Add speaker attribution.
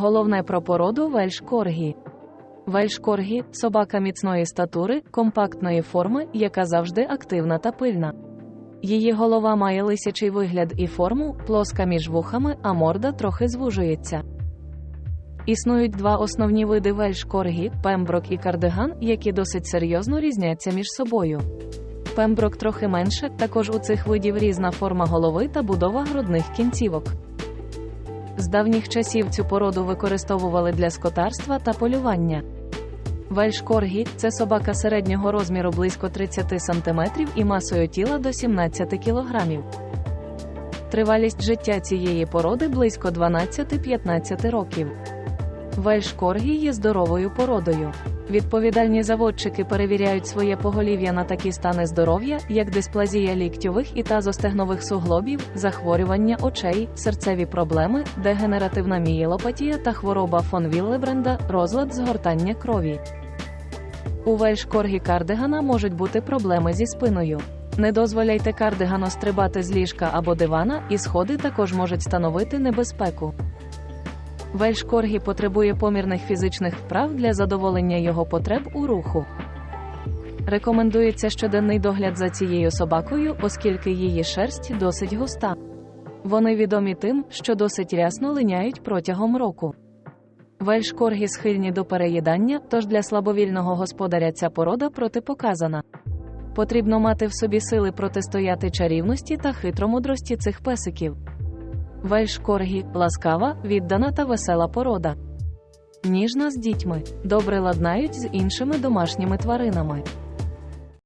Speaker 1: Головне про породу вельш коргі. Вельш – собака міцної статури, компактної форми, яка завжди активна та пильна. Її голова має лисячий вигляд і форму, плоска між вухами, а морда трохи звужується. Існують два основні види вельш коргі – пемброк і кардиган, які досить серйозно різняться між собою. Пемброк трохи менше, також у цих видів різна форма голови та будова грудних кінцівок. З давніх часів цю породу використовували для скотарства та полювання. Вельшкоргі – це собака середнього розміру близько 30 см і масою тіла до 17 кг. Тривалість життя цієї породи близько 12-15 років. Вельшкоргі є здоровою породою. Відповідальні заводчики перевіряють своє поголів'я на такі стани здоров'я, як дисплазія ліктьових і тазостегнових суглобів, захворювання очей, серцеві проблеми, дегенеративна мієлопатія та хвороба фон Віллебренда, розлад згортання крові. У вельш коргі кардигана можуть бути проблеми зі спиною. Не дозволяйте кардигану стрибати з ліжка або дивана, і сходи також можуть становити небезпеку. Вельш коргі потребує помірних фізичних вправ для задоволення його потреб у руху. Рекомендується щоденний догляд за цією собакою, оскільки її шерсть досить густа. Вони відомі тим, що досить рясно линяють протягом року. Вельш коргі схильні до переїдання, тож для слабовільного господаря ця порода протипоказана. Потрібно мати в собі сили протистояти чарівності та хитромудрості цих песиків. Вельш коргі ласкава, віддана та весела порода. Ніжна з дітьми, добре ладнають з іншими домашніми тваринами.